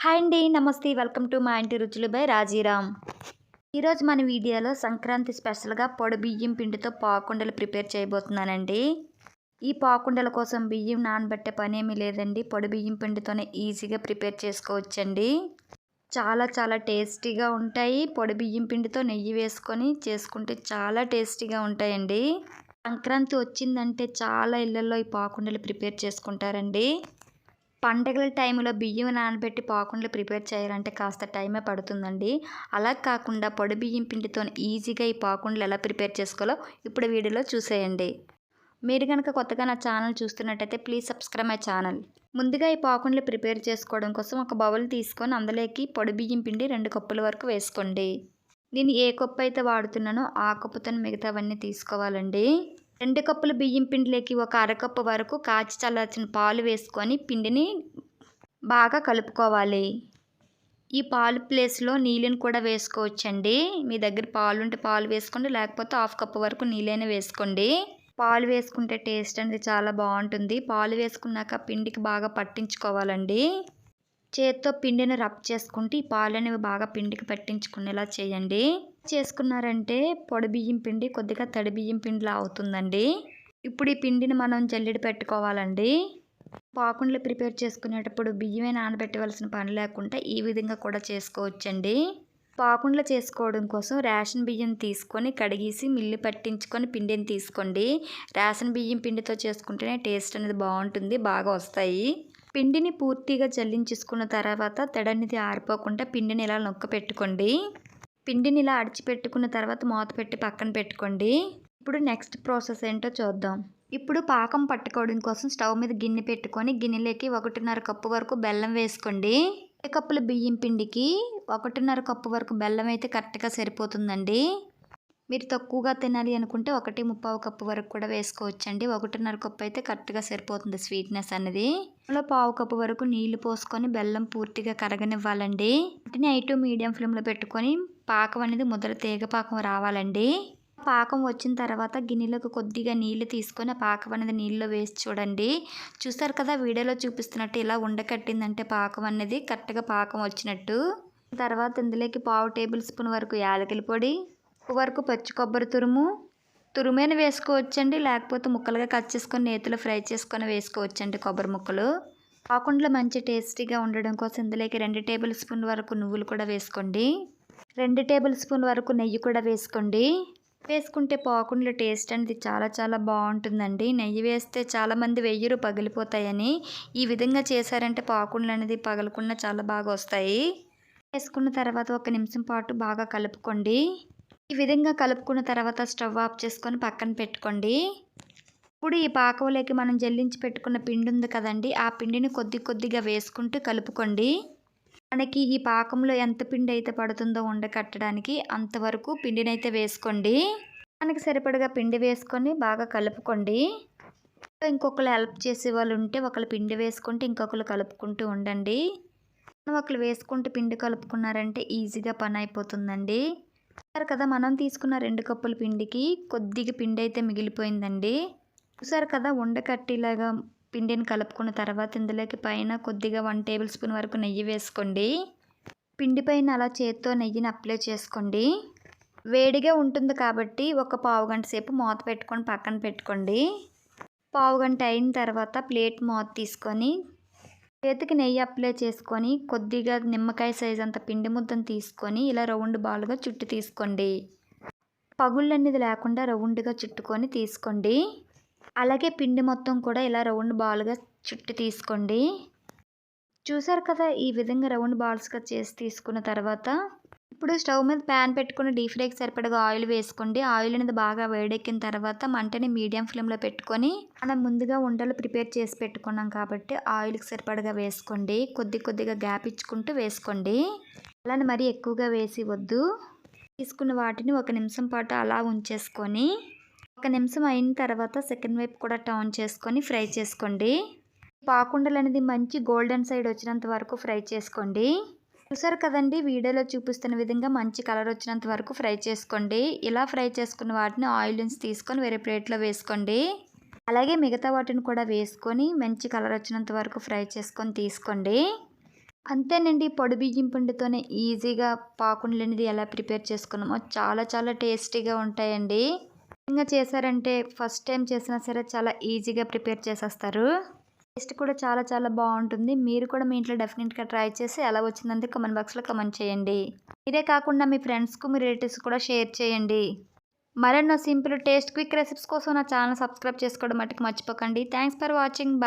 Hi అండి నమస్తే. Welcome to మా ఇంటి రుచులు బై రాజీరామ్. ఈరోజు మన వీడియోలో సంక్రాంతి స్పెషల్గా పొడి బియ్యం పిండితో పాకుండలు ప్రిపేర్ చేయబోతున్నానండి. ఈ పాకుండల కోసం బియ్యం నానబెట్టే పని ఏమీ లేదండి. పొడి బియ్యం పిండితోనే ఈజీగా ప్రిపేర్ చేసుకోవచ్చండి. చాలా చాలా టేస్టీగా ఉంటాయి. పొడి బియ్యం పిండితో నెయ్యి వేసుకొని చేసుకుంటే చాలా టేస్టీగా ఉంటాయండి. సంక్రాంతి వచ్చిందంటే చాలా ఇళ్ళల్లో ఈ పాకుండలు ప్రిపేర్ చేసుకుంటారండి. పండగల టైంలో బియ్యం నానబెట్టి పాకుండలు ప్రిపేర్ చేయాలంటే కాస్త టైమే పడుతుందండి. అలా కాకుండా పొడి బియ్యం పిండితో ఈజీగా ఈ పాకుండలు ఎలా ప్రిపేర్ చేసుకోవాలో ఇప్పుడు వీడియోలో చూసేయండి. మీరు కనుక కొత్తగా నా ఛానల్ చూస్తున్నట్టయితే ప్లీజ్ సబ్స్క్రైబ్ మై ఛానల్. ముందుగా ఈ పాకుండలు ప్రిపేర్ చేసుకోవడం కోసం ఒక బౌల్ తీసుకొని అందులోకి పొడి బియ్యం పిండి రెండు కప్పుల వరకు వేసుకోండి. నేను ఏ కప్పు అయితే వాడుతున్నానో ఆ కప్పుతో మిగతావన్నీ తీసుకోవాలండి. రెండు కప్పుల బియ్యం పిండిలోకి ఒక అరకప్పు వరకు కాచి చల్లార్చిన పాలు వేసుకొని పిండిని బాగా కలుపుకోవాలి. ఈ పాలు ప్లేస్లో నీళ్ళని కూడా వేసుకోవచ్చండి. మీ దగ్గర పాలు ఉంటే పాలు వేసుకోండి లేకపోతే హాఫ్ కప్పు వరకు నీళ్ళైనా వేసుకోండి. పాలు వేసుకుంటే టేస్ట్ అనేది చాలా బాగుంటుంది. పాలు వేసుకున్నాక పిండికి బాగా పట్టించుకోవాలండి. చేత్తో పిండిని రబ్ చేసుకుంటే ఈ పాలు అనేవి బాగా పిండికి పట్టించుకునేలా చేయండి. చేసుకున్నారంటే పొడి బియ్యం పిండి కొద్దిగా తడి బియ్యం పిండిలా అవుతుందండి. ఇప్పుడు ఈ పిండిని మనం జల్లెడ పెట్టుకోవాలండి. పాకుండలు ప్రిపేర్ చేసుకునేటప్పుడు బియ్యమే నానబెట్టవలసిన పని లేకుండా ఈ విధంగా కూడా చేసుకోవచ్చండి. పాకుండలు చేసుకోవడం కోసం రేషన్ బియ్యం తీసుకొని కడిగేసి మిల్లు పట్టించుకొని పిండిని తీసుకోండి. రేషన్ బియ్యం పిండితో చేసుకుంటేనే టేస్ట్ అనేది బాగుంటుంది బాగా వస్తాయి. పిండిని పూర్తిగా జల్లించేసుకున్న తర్వాత తెడనిది ఆరిపోకుండా పిండిని ఇలా నొక్క పెట్టుకోండి పిండిని ఇలా అడిచిపెట్టుకున్న తర్వాత మూత పెట్టి పక్కన పెట్టుకోండి. ఇప్పుడు నెక్స్ట్ ప్రాసెస్ ఏంటో చూద్దాం. ఇప్పుడు పాకం పట్టుకోవడం కోసం స్టవ్ మీద గిన్నె పెట్టుకొని గిన్నెలోకి ఒకటిన్నర కప్పు వరకు బెల్లం వేసుకోండి. కప్పుల బియ్యం పిండికి ఒకటిన్నర కప్పు వరకు బెల్లం అయితే కరెక్ట్గా సరిపోతుందండి. మీరు తక్కువగా తినాలి అనుకుంటే ఒకటి ముప్పావు కప్పు వరకు కూడా వేసుకోవచ్చండి. ఒకటిన్నర కప్పు అయితే కరెక్ట్గా సరిపోతుంది స్వీట్నెస్ అనేది. అందులో పావు కప్పు వరకు నీళ్ళు పోసుకొని బెల్లం పూర్తిగా కరగనివ్వాలండి. వాటిని ఐటు మీడియం ఫ్లేమ్లో పెట్టుకొని పాకం అనేది ముద్ర తీగ పాకం రావాలండి. పాకం వచ్చిన తర్వాత గిన్నెలోకి కొద్దిగా నీళ్ళు తీసుకొని ఆ పాకం అనేది నీళ్ళలో వేసి చూడండి. చూస్తారు కదా వీడియోలో చూపిస్తున్నట్టు ఇలా ఉండకట్టిందంటే పాకం అనేది కరెక్ట్గా పాకం వచ్చినట్టు. తర్వాత ఇందులోకి పావు టేబుల్ స్పూన్ వరకు యాలకుల పొడి వరకు పచ్చి కొబ్బరి తురుము. తురుమైన వేసుకోవచ్చండి లేకపోతే ముక్కలుగా కట్ చేసుకొని నేతిలో ఫ్రై చేసుకొని వేసుకోవచ్చండి కొబ్బరి ముక్కలు. కాకుండా మంచి టేస్టీగా ఉండడం కోసం ఇందులోకి రెండు టేబుల్ స్పూన్ వరకు నువ్వులు కూడా వేసుకోండి. రెండు టేబుల్ స్పూన్ వరకు నెయ్యి కూడా వేసుకోండి. వేసుకుంటే పాకుండా టేస్ట్ అనేది చాలా చాలా బాగుంటుందండి. నెయ్యి వేస్తే చాలామంది వెయ్యరు పగిలిపోతాయని ఈ విధంగా చేశారంటే పాకుండలు అనేది పగలకుండా చాలా బాగా వస్తాయి. వేసుకున్న తర్వాత ఒక నిమిషం పాటు బాగా కలుపుకోండి. ఈ విధంగా కలుపుకున్న తర్వాత స్టవ్ ఆఫ్ చేసుకొని పక్కన పెట్టుకోండి. ఇప్పుడు ఈ పాకంలోకి మనం జల్లించి పెట్టుకున్న పిండి ఉంది కదండి ఆ పిండిని కొద్ది కొద్దిగా వేసుకుంటూ కలుపుకోండి. మనకి ఈ పాకంలో ఎంత పిండి అయితే పడుతుందో ఉండకట్టడానికి అంతవరకు పిండిని అయితే వేసుకోండి. మనకి సరిపడగా పిండి వేసుకొని బాగా కలుపుకోండి. ఇంకొకరు హెల్ప్ చేసే వాళ్ళు ఉంటే ఒకళ్ళు పిండి వేసుకుంటే ఇంకొకరు కలుపుకుంటూ ఉండండి. ఒకళ్ళు వేసుకుంటూ పిండి కలుపుకున్నారంటే ఈజీగా పని అయిపోతుందండి. చూసారు కదా మనం తీసుకున్న రెండు కప్పుల పిండికి కొద్దిగా పిండి అయితే మిగిలిపోయిందండి. చూసారు కదా ఉండకట్టిలాగా పిండిని కలుపుకున్న తర్వాత ఇందులోకి పైన కొద్దిగా వన్ టేబుల్ స్పూన్ వరకు నెయ్యి వేసుకోండి. పిండి పైన అలా చేత్తో నెయ్యిని అప్లై చేసుకోండి. వేడిగా ఉంటుంది కాబట్టి ఒక పావు గంట సేపు మూత పెట్టుకొని పక్కన పెట్టుకోండి. పావు గంట అయిన తర్వాత ప్లేట్ మూత తీసుకొని చేతికి నెయ్యి అప్లై చేసుకొని కొద్దిగా నిమ్మకాయ సైజ్ అంత పిండి ముద్దను తీసుకొని ఇలా రౌండ్ బాల్గా చుట్టి తీసుకోండి. పగుళ్ళు అనేది లేకుండా రౌండ్గా చుట్టుకొని తీసుకోండి. అలాగే పిండి మొత్తం కూడా ఇలా రౌండ్ బాల్గా చుట్టి తీసుకోండి. చూసారు కదా ఈ విధంగా రౌండ్ బాల్స్గా చేసి తీసుకున్న తర్వాత ఇప్పుడు స్టవ్ మీద ప్యాన్ పెట్టుకుని డీప్ ఫ్రైకి సరిపడగా ఆయిల్ వేసుకోండి. ఆయిల్ అనేది బాగా వేడెక్కిన తర్వాత మంటని మీడియం ఫ్లేమ్లో పెట్టుకొని మనం ముందుగా ఉండలు ప్రిపేర్ చేసి పెట్టుకున్నాం కాబట్టి ఆయిల్కి సరిపడగా వేసుకోండి. కొద్ది కొద్దిగా గ్యాప్ ఇచ్చుకుంటూ వేసుకోండి. అలానే మరీ ఎక్కువగా వేసి వద్దు. తీసుకున్న వాటిని ఒక నిమిషం పాటు అలా ఉంచేసుకొని ఒక నిమిషం అయిన తర్వాత సెకండ్ వైపు కూడా టర్న్ చేసుకొని ఫ్రై చేసుకోండి. పాకుండలు అనేది మంచి గోల్డెన్ సైడ్ వచ్చినంత వరకు ఫ్రై చేసుకోండి. చూసారు కదండి వీడియోలో చూపిస్తున్న విధంగా మంచి కలర్ వచ్చినంత వరకు ఫ్రై చేసుకోండి. ఇలా ఫ్రై చేసుకున్న వాటిని ఆయిల్ నుంచి తీసుకొని వేరే ప్లేట్లో వేసుకోండి. అలాగే మిగతా వాటిని కూడా వేసుకొని మంచి కలర్ వచ్చినంత వరకు ఫ్రై చేసుకొని తీసుకోండి. అంతేనండి పొడి బియ్యం పిండితోనే ఈజీగా పాకుండలేనిది ఎలా ప్రిపేర్ చేసుకున్నామో చాలా చాలా టేస్టీగా ఉంటాయండి. ఇంకా చేశారంటే ఫస్ట్ టైం చేసినా సరే చాలా ఈజీగా ప్రిపేర్ చేసేస్తారు. టేస్ట్ కూడా చాలా చాలా బాగుంటుంది. మీరు కూడా మీ ఇంట్లో డెఫినెట్గా ట్రై చేసి ఎలా వచ్చిందంటే కమెంట్ బాక్స్లో కమెంట్ చేయండి. ఇదే కాకుండా మీ ఫ్రెండ్స్కు మీ రిలేటివ్స్ కూడా షేర్ చేయండి. మరెన్నో సింపుల్ టేస్ట్ క్విక్ రెసిపీస్ కోసం నా ఛానల్ సబ్స్క్రైబ్ చేసుకోవడం మట్టుకు మర్చిపోకండి. Thanks for watching.